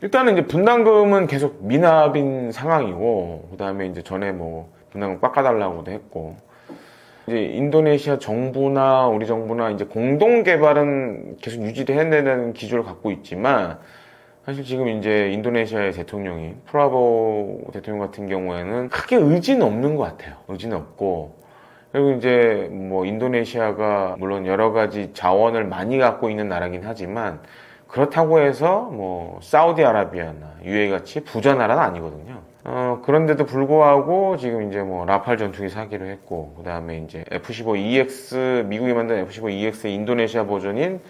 일단은 이제 분담금은 계속 미납인 상황이고, 그 다음에 이제 전에 뭐 분담금 깎아달라고도 했고, 이제 인도네시아 정부나 우리 정부나 이제 공동 개발은 계속 유지해야 된다는 기조를 갖고 있지만, 사실 지금 이제 인도네시아의 대통령이 프라보 대통령 같은 경우에는 크게 의지는 없는 것 같아요. 의지는 없고. 그리고 이제 뭐 인도네시아가 물론 여러 가지 자원을 많이 갖고 있는 나라긴 하지만 그렇다고 해서 뭐 사우디아라비아나 UAE 같이 부자 나라는 아니거든요. 어, 그런데도 불구하고 지금 이제 뭐 라팔 전투기 사기로 했고 그 다음에 이제 F-15EX 미국이 만든 F-15EX의 인도네시아 버전인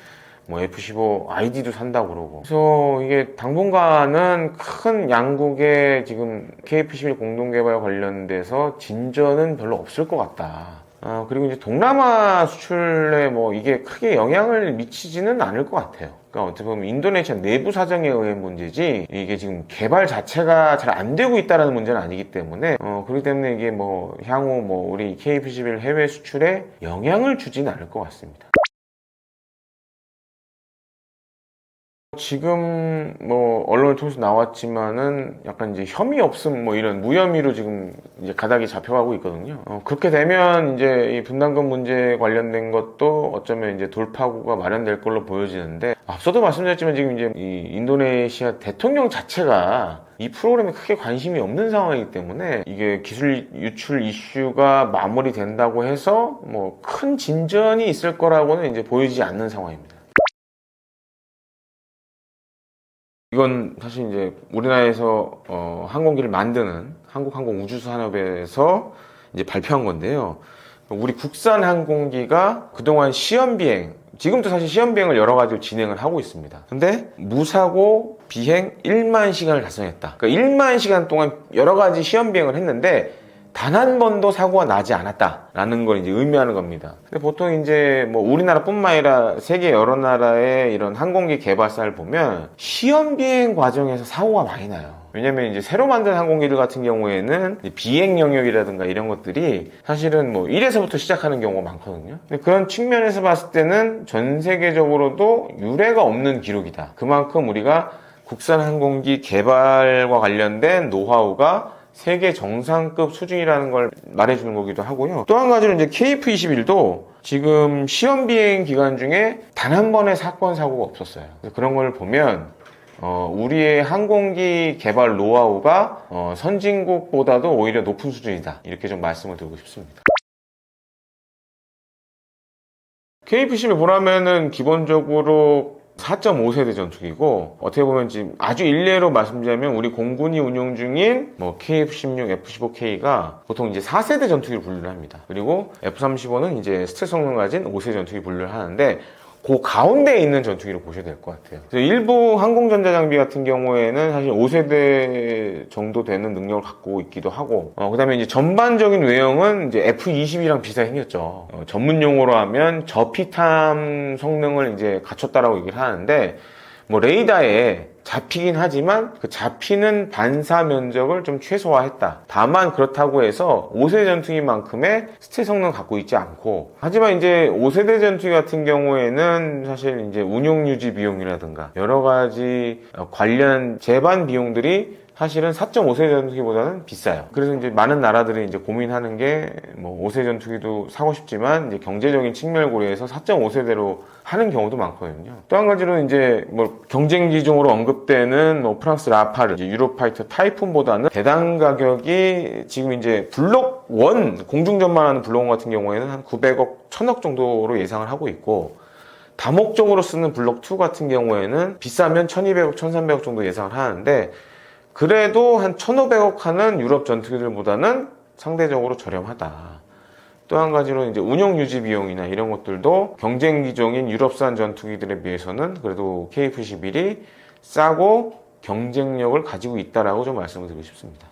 뭐 F-15 ID도 산다고 그러고 그래서 이게 당분간은 큰 양국의 지금 KF-11 공동개발 관련돼서 진전은 별로 없을 것 같다. 아, 그리고 이제 동남아 수출에 뭐 이게 크게 영향을 미치지는 않을 것 같아요. 그러니까 어떻게 보면 인도네시아 내부 사정에 의한 문제지 이게 지금 개발 자체가 잘 안 되고 있다라는 문제는 아니기 때문에 어, 그렇기 때문에 이게 뭐 향후 뭐 우리 KF-11 해외 수출에 영향을 주지는 않을 것 같습니다. 지금 뭐 언론을 통해서 나왔지만은 약간 이제 혐의 없음 뭐 이런 무혐의로 지금 이제 가닥이 잡혀가고 있거든요. 어, 그렇게 되면 이제 이 분담금 문제 관련된 것도 어쩌면 이제 돌파구가 마련될 걸로 보여지는데 앞서도 말씀드렸지만 지금 이제 이 인도네시아 대통령 자체가 이 프로그램에 크게 관심이 없는 상황이기 때문에 이게 기술 유출 이슈가 마무리된다고 해서 뭐 큰 진전이 있을 거라고는 이제 보이지 않는 상황입니다. 이건 사실 이제 우리나라에서 어, 항공기를 만드는 한국항공우주산업에서 이제 발표한 건데요. 우리 국산 항공기가 그동안 시험 비행, 지금도 사실 시험 비행을 여러 가지로 진행을 하고 있습니다. 근데 무사고 비행 1만 시간을 달성했다. 그러니까 1만 시간 동안 여러 가지 시험 비행을 했는데 단 한 번도 사고가 나지 않았다라는 걸 이제 의미하는 겁니다. 근데 보통 이제 뭐 우리나라뿐만 아니라 세계 여러 나라의 이런 항공기 개발사를 보면 시험 비행 과정에서 사고가 많이 나요. 왜냐면 이제 새로 만든 항공기들 같은 경우에는 비행 영역이라든가 이런 것들이 사실은 뭐 1에서부터 시작하는 경우가 많거든요. 근데 그런 측면에서 봤을 때는 전 세계적으로도 유례가 없는 기록이다. 그만큼 우리가 국산 항공기 개발과 관련된 노하우가 세계 정상급 수준이라는 걸 말해주는 거기도 하고요. 또 한 가지는 이제 KF-21도 지금 시험 비행 기간 중에 단 한 번의 사건 사고가 없었어요. 그런 걸 보면 어, 우리의 항공기 개발 노하우가 어, 선진국보다도 오히려 높은 수준이다. 이렇게 좀 말씀을 드리고 싶습니다. KF-11 보라면은 기본적으로 4.5세대 전투기고 어떻게 보면 지금 아주 일례로 말씀드리자면 우리 공군이 운용 중인 뭐 KF-16, F-15K가 보통 이제 4세대 전투기를 분류를 합니다. 그리고 F-35는 이제 스트레스 성능 가진 5세대 전투기 분류를 하는데 그 가운데에 있는 전투기로 보셔야 될 것 같아요. 그래서 일부 항공전자 장비 같은 경우에는 사실 5세대 정도 되는 능력을 갖고 있기도 하고, 어, 그 다음에 이제 전반적인 외형은 이제 F-22랑 비슷하게 생겼죠. 어, 전문 용어로 하면 저피탐 성능을 이제 갖췄다라고 얘기를 하는데, 뭐 레이더에 잡히긴 하지만 그 잡히는 반사 면적을 좀 최소화했다. 다만 그렇다고 해서 5세대 전투기만큼의 스틸 성능 갖고 있지 않고 하지만 이제 5세대 전투기 같은 경우에는 사실 이제 운용 유지 비용이라든가 여러 가지 어, 관련 제반 비용들이 사실은 4.5세 전투기보다는 비싸요. 그래서 이제 많은 나라들이 이제 고민하는 게 뭐 5세 전투기도 사고 싶지만 이제 경제적인 측면을 고려해서 4.5세대로 하는 경우도 많거든요. 또 한 가지로 이제 뭐 경쟁 기종으로 언급되는 뭐 프랑스 라파르, 유로파이터 타이푼보다는 대당 가격이 지금 이제 블록 1 공중전만 하는 블록 1 같은 경우에는 한 900억, 1000억 정도로 예상을 하고 있고 다목적으로 쓰는 블록 2 같은 경우에는 비싸면 1200억, 1300억 정도 예상을 하는데 그래도 한 1,500억 하는 유럽 전투기들보다는 상대적으로 저렴하다. 또 한 가지로 이제 운영 유지 비용이나 이런 것들도 경쟁 기종인 유럽산 전투기들에 비해서는 그래도 KF-11이 싸고 경쟁력을 가지고 있다라고 좀 말씀을 드리고 싶습니다.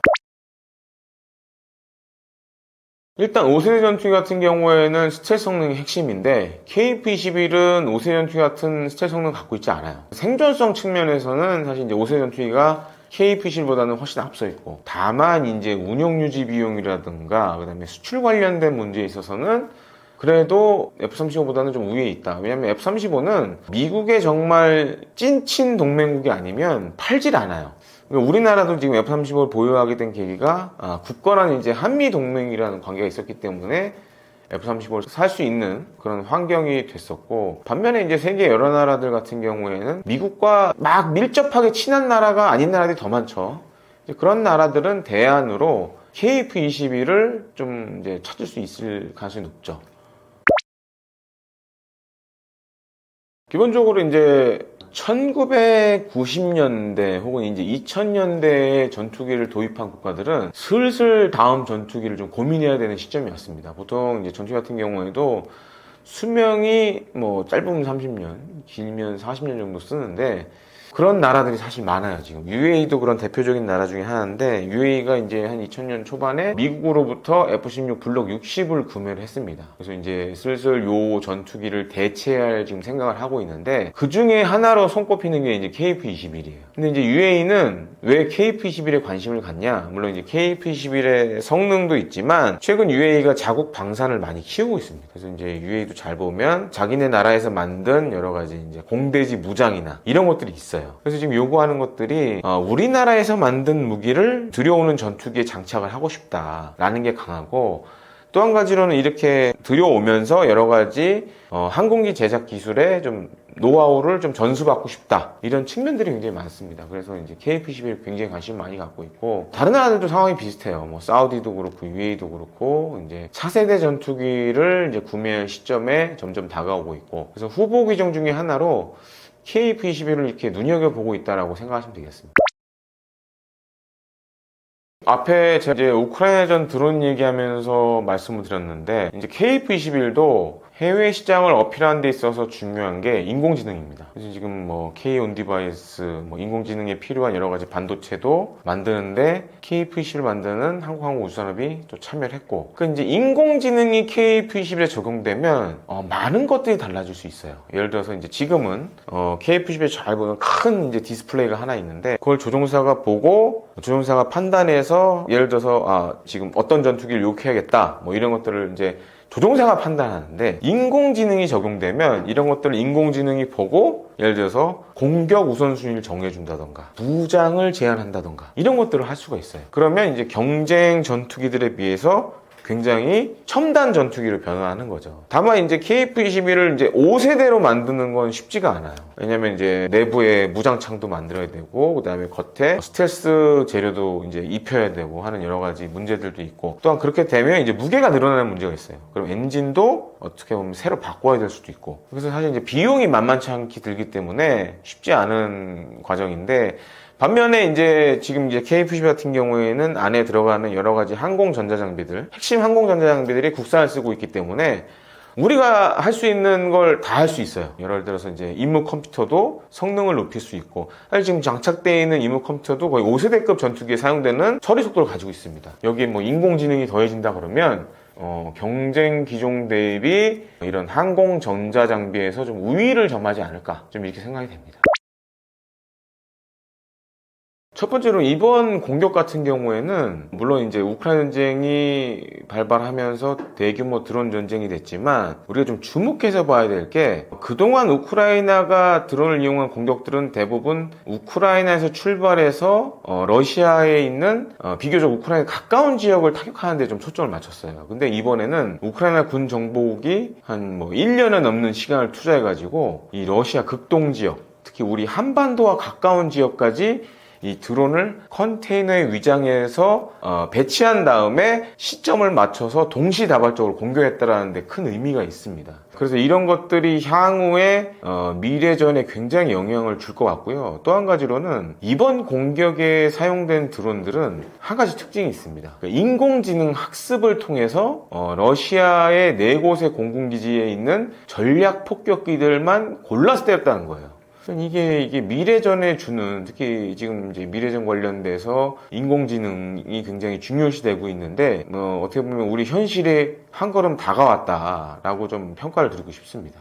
일단 5세대 전투기 같은 경우에는 스텔 성능이 핵심인데 KF-21은 5세대 전투기 같은 스텔 성능 갖고 있지 않아요. 생존성 측면에서는 사실 이제 5세대 전투기가 KF-21보다는 훨씬 앞서 있고 다만 이제 운영 유지 비용이라든가 그다음에 수출 관련된 문제에 있어서는 그래도 F-35보다는 좀 우위에 있다. 왜냐면 F-35는 미국의 정말 찐친 동맹국이 아니면 팔질 않아요. 그러니까 우리나라도 지금 F-35를 보유하게 된 계기가 아, 굳건한 이제 한미 동맹이라는 관계가 있었기 때문에 F-35를 살 수 있는 그런 환경이 됐었고 반면에 이제 세계 여러 나라들 같은 경우에는 미국과 막 밀접하게 친한 나라가 아닌 나라들이 더 많죠. 그런 나라들은 대안으로 KF-21을 좀 이제 찾을 수 있을 가능성이 높죠. 기본적으로 이제 1990년대 혹은 이제 2000년대에 전투기를 도입한 국가들은 슬슬 다음 전투기를 좀 고민해야 되는 시점이었습니다. 보통 이제 전투기 같은 경우에도 수명이 뭐 짧으면 30년, 길면 40년 정도 쓰는데 그런 나라들이 사실 많아요, 지금. UAE도 그런 대표적인 나라 중에 하나인데, UAE가 이제 한 2000년 초반에 미국으로부터 F-16 블록 60을 구매를 했습니다. 그래서 이제 슬슬 요 전투기를 대체할 지금 생각을 하고 있는데, 그 중에 하나로 손꼽히는 게 이제 KF-21이에요. 근데 이제 UAE는 왜 KF-21에 관심을 갖냐? 물론 이제 KF-21의 성능도 있지만, 최근 UAE가 자국 방산을 많이 키우고 있습니다. 그래서 이제 UAE도 잘 보면, 자기네 나라에서 만든 여러 가지 이제 공대지 무장이나 이런 것들이 있어요. 그래서 지금 요구하는 것들이 어, 우리나라에서 만든 무기를 들여오는 전투기에 장착을 하고 싶다라는 게 강하고 또 한 가지로는 이렇게 들여오면서 여러 가지 어, 항공기 제작 기술에 좀 노하우를 좀 전수받고 싶다 이런 측면들이 굉장히 많습니다. 그래서 이제 KF-11 굉장히 관심 많이 갖고 있고 다른 나라들도 상황이 비슷해요. 뭐 사우디도 그렇고 UAE도 그렇고 이제 차세대 전투기를 이제 구매할 시점에 점점 다가오고 있고 그래서 후보 기종 중에 하나로 KF-21을 이렇게 눈여겨보고 있다라고 생각하시면 되겠습니다. 앞에 제가 이제 우크라이나전 드론 얘기하면서 말씀을 드렸는데 이제 KF-21도 해외 시장을 어필하는 데 있어서 중요한 게 인공지능입니다. 그래서 지금 뭐 K 온 디바이스, 뭐 인공지능에 필요한 여러 가지 반도체도 만드는데 KF-21을 만드는 한국항공우주산업이 또 참여를 했고, 그 이제 인공지능이 KF-21에 적용되면 어, 많은 것들이 달라질 수 있어요. 예를 들어서 이제 지금은 어, KF-21에 잘 보면 큰 이제 디스플레이가 하나 있는데 그걸 조종사가 보고 조종사가 판단해서 예를 들어서 아 지금 어떤 전투기를 요구해야겠다 뭐 이런 것들을 이제 조종사가 판단하는데 인공지능이 적용되면 이런 것들을 인공지능이 보고 예를 들어서 공격 우선순위를 정해준다던가 무장을 제한한다던가 이런 것들을 할 수가 있어요. 그러면 이제 경쟁 전투기들에 비해서 굉장히 첨단 전투기로 변화하는 거죠. 다만 이제 KF-21을 이제 5세대로 만드는 건 쉽지가 않아요. 왜냐면 이제 내부에 무장창도 만들어야 되고, 그 다음에 겉에 스텔스 재료도 이제 입혀야 되고 하는 여러 가지 문제들도 있고, 또한 그렇게 되면 이제 무게가 늘어나는 문제가 있어요. 그럼 엔진도 어떻게 보면 새로 바꿔야 될 수도 있고. 그래서 사실 이제 비용이 만만치 않게 들기 때문에 쉽지 않은 과정인데, 반면에 이제 지금 이제 KF-10 같은 경우에는 안에 들어가는 여러 가지 항공 전자 장비들, 핵심 항공 전자 장비들이 국산을 쓰고 있기 때문에 우리가 할 수 있는 걸 다 할 수 있어요. 예를 들어서 이제 임무 컴퓨터도 성능을 높일 수 있고, 사실 지금 장착되어 있는 임무 컴퓨터도 거의 5세대급 전투기에 사용되는 처리 속도를 가지고 있습니다. 여기에 뭐 인공지능이 더해진다 그러면 어, 경쟁 기종 대비 이런 항공 전자 장비에서 좀 우위를 점하지 않을까 좀 이렇게 생각이 됩니다. 첫 번째로 이번 공격 같은 경우에는 물론 이제 우크라이나 전쟁이 발발하면서 대규모 드론 전쟁이 됐지만 우리가 좀 주목해서 봐야 될 게 그동안 우크라이나가 드론을 이용한 공격들은 대부분 우크라이나에서 출발해서 어, 러시아에 있는 어, 비교적 우크라이나 가까운 지역을 타격하는 데 좀 초점을 맞췄어요. 근데 이번에는 우크라이나 군 정보국이 한 뭐 1년을 넘는 시간을 투자해 가지고 이 러시아 극동 지역 특히 우리 한반도와 가까운 지역까지 이 드론을 컨테이너에 위장해서 어, 배치한 다음에 시점을 맞춰서 동시다발적으로 공격했다라는 데 큰 의미가 있습니다. 그래서 이런 것들이 향후에 어, 미래전에 굉장히 영향을 줄 것 같고요. 또 한 가지로는 이번 공격에 사용된 드론들은 한 가지 특징이 있습니다. 그러니까 인공지능 학습을 통해서 어, 러시아의 네 곳의 공군기지에 있는 전략 폭격기들만 골라서 때렸다는 거예요. 이게 이게 미래전에 주는 특히 지금 이제 미래전 관련돼서 인공지능이 굉장히 중요시되고 있는데 뭐 어떻게 보면 우리 현실에 한 걸음 다가왔다라고 좀 평가를 드리고 싶습니다.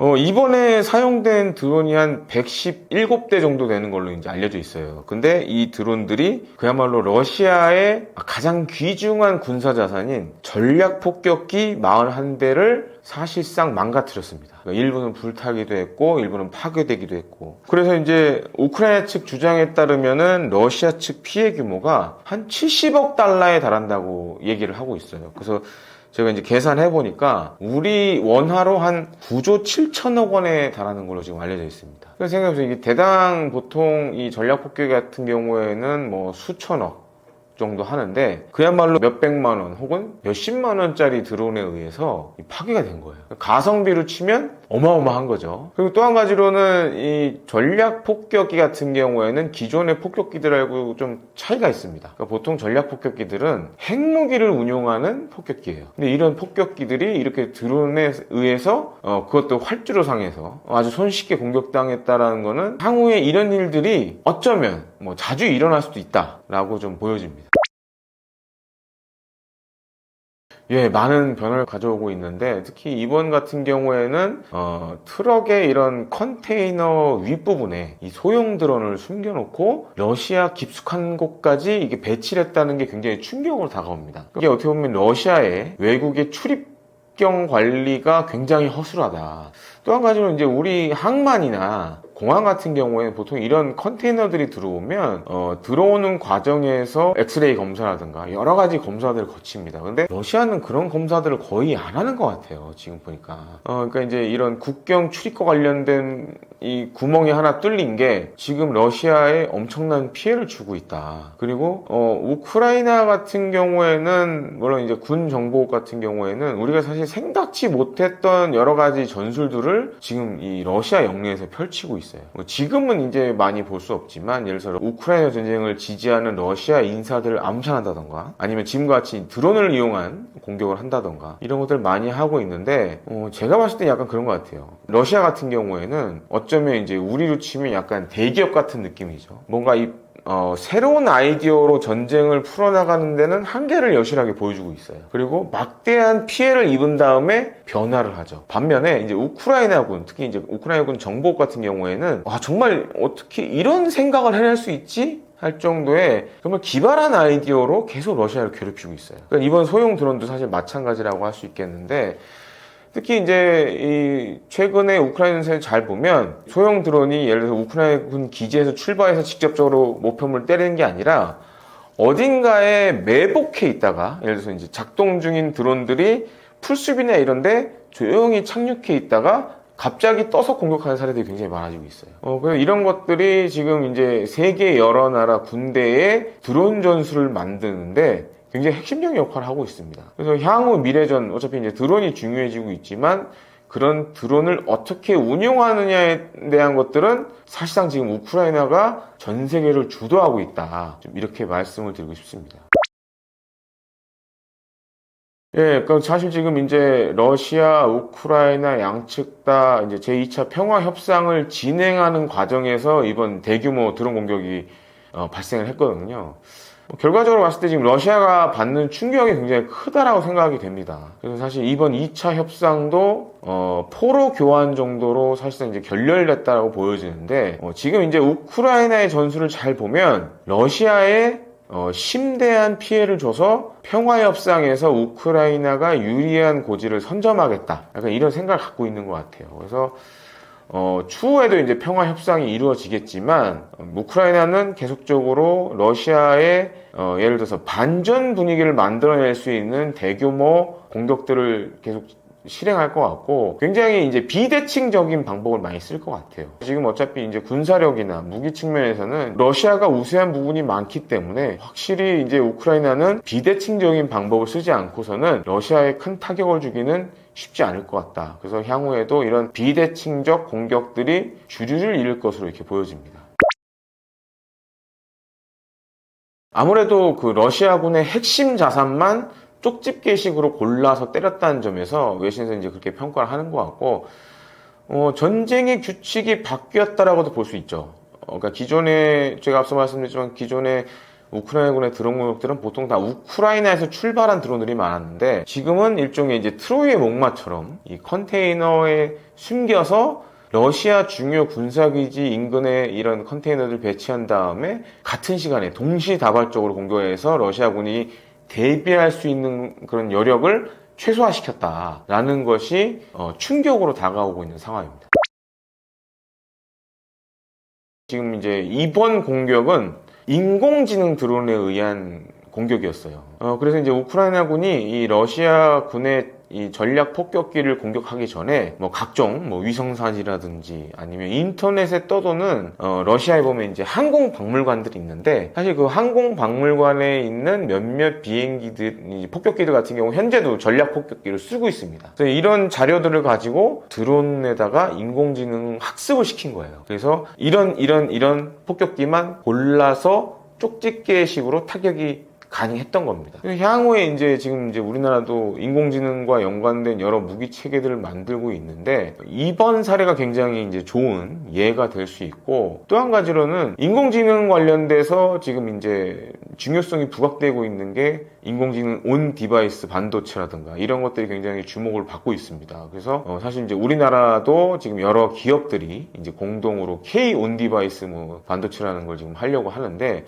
어, 이번에 사용된 드론이 한 117대 정도 되는 걸로 이제 알려져 있어요. 근데 이 드론들이 그야말로 러시아의 가장 귀중한 군사 자산인 전략 폭격기 41대를 사실상 망가뜨렸습니다. 그러니까 일부는 불타기도 했고, 일부는 파괴되기도 했고. 그래서 이제 우크라이나 측 주장에 따르면은 러시아 측 피해 규모가 한 70억 달러에 달한다고 얘기를 하고 있어요. 그래서 제가 이제 계산해 보니까 우리 원화로 한 9조 7천억 원에 달하는 걸로 지금 알려져 있습니다. 그래서 생각해보세요. 이게 대당 보통 이 전략 폭격 같은 경우에는 뭐 수천억 정도 하는데 그야말로 몇백만 원 혹은 몇십만 원짜리 드론에 의해서 파괴가 된 거예요. 가성비로 치면 어마어마한 거죠. 그리고 또 한 가지로는 이 전략 폭격기 같은 경우에는 기존의 폭격기들하고 좀 차이가 있습니다. 그러니까 보통 전략 폭격기들은 핵무기를 운용하는 폭격기예요. 근데 이런 폭격기들이 이렇게 드론에 의해서 어, 그것도 활주로 상에서 아주 손쉽게 공격당했다라는 거는 향후에 이런 일들이 어쩌면 뭐 자주 일어날 수도 있다라고 좀 보여집니다. 예, 많은 변화를 가져오고 있는데 특히 이번 같은 경우에는 어, 트럭의 이런 컨테이너 윗부분에 이 소형 드론을 숨겨놓고 러시아 깊숙한 곳까지 이게 배치를 했다는 게 굉장히 충격으로 다가옵니다. 이게 어떻게 보면 러시아의 외국의 출입경 관리가 굉장히 허술하다. 또 한 가지는 이제 우리 항만이나 공항 같은 경우에 보통 이런 컨테이너들이 들어오면 어, 들어오는 과정에서 엑스레이 검사라든가 여러 가지 검사들을 거칩니다. 근데 러시아는 그런 검사들을 거의 안 하는 것 같아요. 지금 보니까. 어, 그러니까 이제 이런 국경 출입과 관련된 이 구멍이 하나 뚫린 게 지금 러시아에 엄청난 피해를 주고 있다. 그리고 어, 우크라이나 같은 경우에는 물론 이제 군 정보 같은 경우에는 우리가 사실 생각지 못했던 여러 가지 전술들을 지금 이 러시아 영내에서 펼치고 있어요. 뭐 지금은 이제 많이 볼 수 없지만 예를 들어 우크라이나 전쟁을 지지하는 러시아 인사들을 암살한다던가 아니면 지금과 같이 드론을 이용한 공격을 한다던가 이런 것들 많이 하고 있는데 어, 제가 봤을 때 약간 그런 것 같아요. 러시아 같은 경우에는 어쩌면 이제 우리로 치면 약간 대기업 같은 느낌이죠. 뭔가 이 어, 새로운 아이디어로 전쟁을 풀어나가는 데는 한계를 여실하게 보여주고 있어요. 그리고 막대한 피해를 입은 다음에 변화를 하죠. 반면에 이제 우크라이나군, 특히 이제 우크라이나군 정복 같은 경우에는 와, 정말 어떻게 이런 생각을 해낼 수 있지? 할 정도의 정말 기발한 아이디어로 계속 러시아를 괴롭히고 있어요. 그러니까 이번 소형 드론도 사실 마찬가지라고 할 수 있겠는데 특히 이제 이 최근에 우크라이나 전쟁을 잘 보면 소형 드론이 예를 들어서 우크라이나군 기지에서 출발해서 직접적으로 목표물을 때리는 게 아니라 어딘가에 매복해 있다가 예를 들어서 이제 작동 중인 드론들이 풀숲이나 이런데 조용히 착륙해 있다가 갑자기 떠서 공격하는 사례들이 굉장히 많아지고 있어요. 어, 그래서 이런 것들이 지금 이제 세계 여러 나라 군대의 드론 전술을 만드는데 굉장히 핵심적인 역할을 하고 있습니다. 그래서 향후 미래전 어차피 이제 드론이 중요해지고 있지만 그런 드론을 어떻게 운용하느냐에 대한 것들은 사실상 지금 우크라이나가 전 세계를 주도하고 있다. 좀 이렇게 말씀을 드리고 싶습니다. 예, 그럼 사실 지금 이제 러시아, 우크라이나 양측 다 이제 제2차 평화 협상을 진행하는 과정에서 이번 대규모 드론 공격이 어, 발생을 했거든요. 뭐 결과적으로 봤을 때 지금 러시아가 받는 충격이 굉장히 크다라고 생각이 됩니다. 그래서 사실 이번 2차 협상도 어, 포로 교환 정도로 사실상 이제 결렬됐다고 보여지는데 어, 지금 이제 우크라이나의 전술을 잘 보면 러시아의 어, 심대한 피해를 줘서 평화협상에서 우크라이나가 유리한 고지를 선점하겠다. 약간 이런 생각을 갖고 있는 것 같아요. 그래서 어, 추후에도 이제 평화 협상이 이루어지겠지만 어, 우크라이나는 계속적으로 러시아의 어, 예를 들어서 반전 분위기를 만들어낼 수 있는 대규모 공격들을 계속 실행할 것 같고 굉장히 이제 비대칭적인 방법을 많이 쓸 것 같아요. 지금 어차피 이제 군사력이나 무기 측면에서는 러시아가 우세한 부분이 많기 때문에 확실히 이제 우크라이나는 비대칭적인 방법을 쓰지 않고서는 러시아에 큰 타격을 주기는 쉽지 않을 것 같다. 그래서 향후에도 이런 비대칭적 공격들이 주류를 이룰 것으로 이렇게 보여집니다. 아무래도 그 러시아군의 핵심 자산만 쪽집게식으로 골라서 때렸다는 점에서 외신에서 이제 그렇게 평가를 하는 것 같고, 어, 전쟁의 규칙이 바뀌었다라고도 볼 수 있죠. 어, 그러니까 기존에, 제가 앞서 말씀드렸지만 기존에 우크라이나군의 드론 공격들은 보통 다 우크라이나에서 출발한 드론들이 많았는데 지금은 일종의 이제 트로이의 목마처럼 이 컨테이너에 숨겨서 러시아 중요 군사기지 인근에 이런 컨테이너들 배치한 다음에 같은 시간에 동시다발적으로 공격해서 러시아군이 대비할 수 있는 그런 여력을 최소화시켰다라는 것이 어, 충격으로 다가오고 있는 상황입니다. 지금 이제 이번 공격은 인공지능 드론에 의한 공격이었어요. 어, 그래서 이제 우크라이나군이 이 러시아 군의 이 전략 폭격기를 공격하기 전에 뭐 각종 뭐 위성사진이라든지 아니면 인터넷에 떠도는 어, 러시아에 보면 이제 항공 박물관들이 있는데 사실 그 항공 박물관에 있는 몇몇 비행기들 이 폭격기들 같은 경우 현재도 전략 폭격기를 쓰고 있습니다. 그래서 이런 자료들을 가지고 드론에다가 인공지능 학습을 시킨 거예요. 그래서 이런 이런 이런 폭격기만 골라서 쪽집게 식으로 타격이 가능했던 겁니다. 향후에 이제 지금 이제 우리나라도 인공지능과 연관된 여러 무기 체계들을 만들고 있는데 이번 사례가 굉장히 이제 좋은 예가 될 수 있고 또 한 가지로는 인공지능 관련돼서 지금 이제 중요성이 부각되고 있는 게 인공지능 온 디바이스 반도체라든가 이런 것들이 굉장히 주목을 받고 있습니다. 그래서 어, 사실 이제 우리나라도 지금 여러 기업들이 이제 공동으로 K 온 디바이스 뭐 반도체라는 걸 지금 하려고 하는데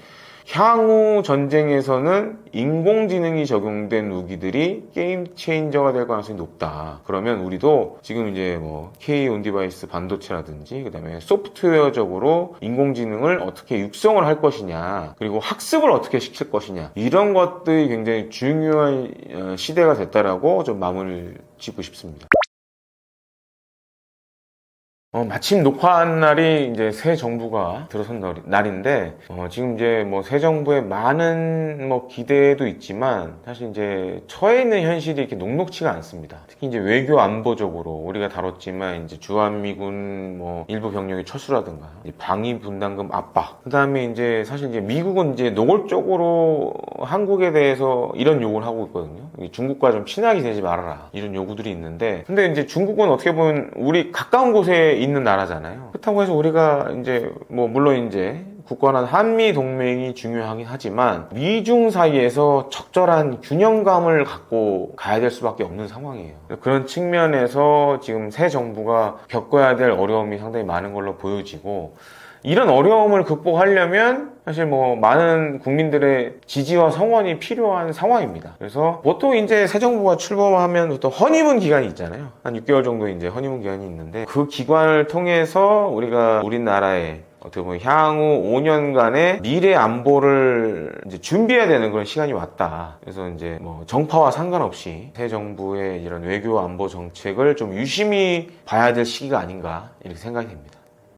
향후 전쟁에서는 인공지능이 적용된 무기들이 게임 체인저가 될 가능성이 높다. 그러면 우리도 지금 이제 뭐 K 온 디바이스 반도체라든지 그다음에 소프트웨어적으로 인공지능을 어떻게 육성을 할 것이냐, 그리고 학습을 어떻게 시킬 것이냐 이런 것들이 굉장히 중요한 어, 시대가 됐다라고 좀 마무리를 짓고 싶습니다. 어, 마침 녹화한 날이 이제 새 정부가 들어선 날- 날인데, 어, 지금 이제 뭐 새 정부의 많은 뭐 기대도 있지만, 사실 이제 처해 있는 현실이 이렇게 녹록치가 않습니다. 특히 이제 외교 안보적으로 우리가 다뤘지만, 이제 주한미군 뭐 일부 병력의 철수라든가, 방위 분담금 압박, 그 다음에 이제 사실 이제 미국은 이제 노골적으로 한국에 대해서 이런 요구를 하고 있거든요. 이 중국과 좀 친하게 되지 말아라. 이런 요구들이 있는데, 근데 이제 중국은 어떻게 보면 우리 가까운 곳에 있는 나라잖아요. 그렇다고 해서 우리가 이제 뭐 물론 이제 굳건한 한미 동맹이 중요하긴 하지만 미중 사이에서 적절한 균형감을 갖고 가야 될 수밖에 없는 상황이에요. 그런 측면에서 지금 새 정부가 겪어야 될 어려움이 상당히 많은 걸로 보여지고 이런 어려움을 극복하려면 사실 뭐 많은 국민들의 지지와 성원이 필요한 상황입니다. 그래서 보통 이제 새 정부가 출범하면 보통 허니문 기간이 있잖아요. 한 6개월 정도 이제 허니문 기간이 있는데 그 기간을 통해서 우리가 우리나라의 어떻게 보면 향후 5년간의 미래 안보를 이제 준비해야 되는 그런 시간이 왔다. 그래서 이제 뭐 정파와 상관없이 새 정부의 이런 외교 안보 정책을 좀 유심히 봐야 될 시기가 아닌가 이렇게 생각이 됩니다.